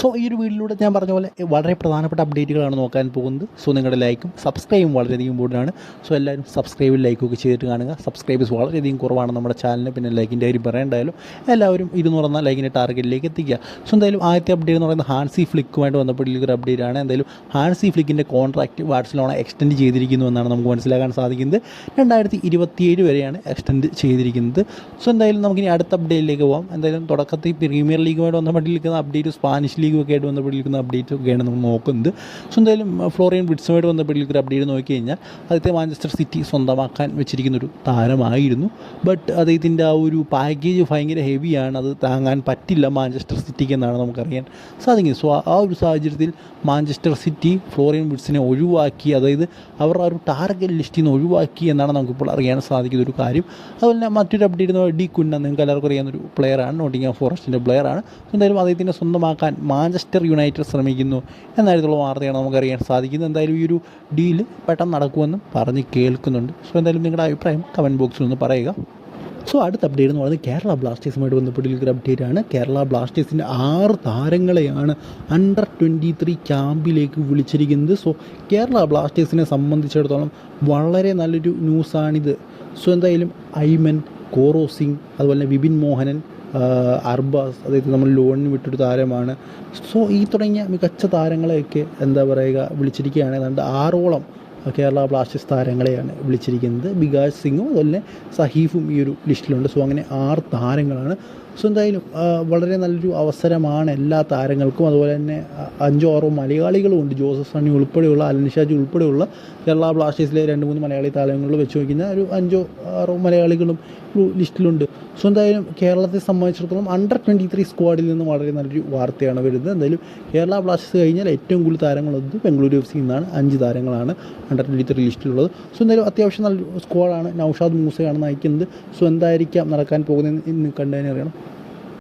So ഈ ഒരു വീഡിയോയിലൂടെ ഞാൻ പറഞ്ഞ പോലെ വളരെ പ്രധാനപ്പെട്ട അപ്ഡേറ്റുകളാണ് നോക്കാൻ പോകുന്നത്. സോ നിങ്ങളുടെ ലൈക്കും സബ്സ്ക്രൈബും വളരെയധികം ഇമ്പോർട്ടന്റ് സോ എല്ലാവരും സബ്സ്ക്രൈബും ലൈക്കും ഒക്കെ ചെയ്തിട്ട് കാണുക. സബ്സ്ക്രൈബേഴ്സ് വളരെയധികം കുറവാണ് നമ്മുടെ ചാനലിന് പിന്നെ ലൈക്കിന്റെ കാര്യം പറയേണ്ടായാലും എല്ലാവരും ഇരുന്നൂറ് എന്ന ലൈക്കിന്റെ ടാർഗറ്റിലേക്ക് എത്തിക്കുക. സോ എന്തായാലും ആദ്യത്തെ അപ്ഡേറ്റ് എന്ന് പറയുന്നത് ഹാൻസി ഫ്ലിക്കുമായിട്ട് ബന്ധപ്പെട്ടുള്ള ഒരു അപ്ഡേറ്റ് ആണ്. എന്തായാലും ഹാൻസി ഫ്ലിക്കിന്റെ കോൺട്രാക്റ്റ് ബാഴ്സലോണ എക്സ്റ്റെൻഡ് ചെയ്തിരിക്കുന്നു എന്നാണ് നമുക്ക് മനസ്സിലാക്കാൻ സാധിക്കുന്നത്. രണ്ടായിരത്തി ഇരുപത്തിയേഴ് വരെയാണ് എക്സ്റ്റെൻഡ് ചെയ്തിരിക്കുന്നത്. സോ എന്തായാലും നമുക്കിനി അടുത്ത അപ്ഡേറ്റിലേക്ക് പോകാം എന്തായാലും തുടക്കത്തിൽ പ്രീമിയർ ലീഗുമായിട്ട് ബന്ധപ്പെട്ടിരിക്കുന്ന അപ്ഡേറ്റ് സ്പാനിഷ് ലീഗും ഒക്കെ ആയിട്ട് ബന്ധപ്പെട്ടിരിക്കുന്ന അപ്ഡേറ്റ് ഒക്കെയാണ് നമ്മൾ നോക്കുന്നത്. സോ എന്തായാലും ഫ്ലോറിയൻ ബ്രിഡ്സുമായിട്ട് ബന്ധപ്പെട്ടിരിക്കുന്ന ഒരു അപ്ഡേറ്റ് നോക്കി കഴിഞ്ഞാൽ ആദ്യത്തെ മാഞ്ചസ്റ്റർ സിറ്റി സ്വന്തമാക്കാൻ വെച്ചിരിക്കുന്ന ഒരു താരമായിരുന്നു. ബട്ട് അദ്ദേഹത്തിന്റെ ആ ഒരു പാക്കേജ് ഭയങ്കര ഹെവിയാണ് അത് താങ്ങാൻ പറ്റില്ല മാഞ്ചസ്റ്റർ സിറ്റിക്ക് എന്നാണ് നമുക്കറിയാൻ സാധിക്കുന്നത്. സോ ആ ഒരു സാഹചര്യത്തിൽ മാഞ്ചസ്റ്റർ സിറ്റി ഫ്ലോറിയൻ ബ്രിഡ്സിനെ ഒഴിവാക്കി അതായത് അവർ ആ ഒരു ടാർഗറ്റ് ലിസ്റ്റിൽ നിന്ന് ഒഴിവാക്കി എന്നാണ് നമുക്കിപ്പോൾ അറിയാൻ സാധിക്കുന്ന ഒരു കാര്യം. അതുപോലെ തന്നെ മറ്റൊരു അപ്ഡേറ്റ് ഡി കുന്ന നിങ്ങൾക്ക് എല്ലാവർക്കും അറിയാവുന്ന ഒരു പ്ലെയറാണ് നോട്ടിങ്ങാം ഫോറസ്റ്റിന്റെ പ്ലെയറാണ് എന്തായാലും അദ്ദേഹത്തിനെ സ്വന്തമാക്കാൻ മാഞ്ചസ്റ്റർ യുണൈറ്റഡ് ശ്രമിക്കുന്നു എന്നായിട്ടുള്ള വാർത്തയാണ് നമുക്കറിയാൻ സാധിക്കുന്നത്. എന്തായാലും ഈ ഒരു ഡീൽ പെട്ടെന്ന് നടക്കുമെന്നും പറഞ്ഞ് കേൾക്കുന്നുണ്ട്. സോ എന്തായാലും നിങ്ങളുടെ അഭിപ്രായം കമന്റ് ബോക്സിൽ ഒന്ന് പറയുക. സോ അടുത്ത അപ്ഡേറ്റ് എന്ന് പറയുന്നത് കേരള ബ്ലാസ്റ്റേഴ്സുമായിട്ട് ബന്ധപ്പെട്ടിരിക്കുന്ന ഒരു അപ്ഡേറ്റ് ആണ്. കേരള ബ്ലാസ്റ്റേഴ്സിന്റെ ആറ് താരങ്ങളെയാണ് അണ്ടർ ട്വന്റി ത്രീ ക്യാമ്പിലേക്ക് വിളിച്ചിരിക്കുന്നത്. സോ കേരള ബ്ലാസ്റ്റേഴ്സിനെ സംബന്ധിച്ചിടത്തോളം വളരെ നല്ലൊരു ന്യൂസാണിത് സോ എന്തായാലും ഐമൻ കോറോ സിംഗ് അതുപോലെ വിപിൻ മോഹനൻ അർബാസ് അതായത് നമ്മൾ ലോണിന് വിട്ടൊരു താരമാണ്. സോ ഈ തുടങ്ങിയ മികച്ച താരങ്ങളെയൊക്കെ എന്താ പറയുക വിളിച്ചിരിക്കുകയാണ്. ഏതാണ്ട് ആറോളം കേരള ബ്ലാസ്റ്റേഴ്സ് താരങ്ങളെയാണ് വിളിച്ചിരിക്കുന്നത്. ബികാസ് സിംഗും അതുപോലെ സഹീഫും ഈ ഒരു ലിസ്റ്റിലുണ്ട്. സോ അങ്ങനെ ആറ് താരങ്ങളാണ് സോ എന്തായാലും വളരെ നല്ലൊരു അവസരമാണ് എല്ലാ താരങ്ങൾക്കും. അതുപോലെ തന്നെ അഞ്ചോ ആറോ മലയാളികളും ഉണ്ട്. ജോസഫ് സണ്ണി ഉൾപ്പെടെയുള്ള അലൻ ഷാജി ഉൾപ്പെടെയുള്ള കേരള ബ്ലാസ്റ്റേഴ്സിലെ രണ്ട് മൂന്ന് മലയാളി താരങ്ങളിൽ വെച്ച് നോക്കുന്ന ഒരു അഞ്ചോ ആറോ മലയാളികളും ലിസ്റ്റിലുണ്ട്. സോ എന്തായാലും കേരളത്തെ സംബന്ധിച്ചിടത്തോളം അണ്ടർ ട്വന്റി ത്രീ സ്ക്വാഡിൽ നിന്ന് വളരെ നല്ലൊരു വാർത്തയാണ് വരുന്നത്. എന്തായാലും കേരള ബ്ലാസ്റ്റേഴ്സ് കഴിഞ്ഞാൽ ഏറ്റവും കൂടുതൽ താരങ്ങളുള്ളത് ബംഗളൂരു എഫ് സി നിന്നാണ്. അഞ്ച് താരങ്ങളാണ് അണ്ടർ ട്വന്റി ത്രീ ലിസ്റ്റിലുള്ളത്. സോ എന്തായാലും അത്യാവശ്യം നല്ലൊരു സ്ക്വാഡാണ് നൌഷാദ് മൂസയാണ് നയിക്കുന്നത്. സോ എന്തായിരിക്കാം നടക്കാൻ പോകുന്നത് ഇന്ന് കണ്ടതിനറിയണം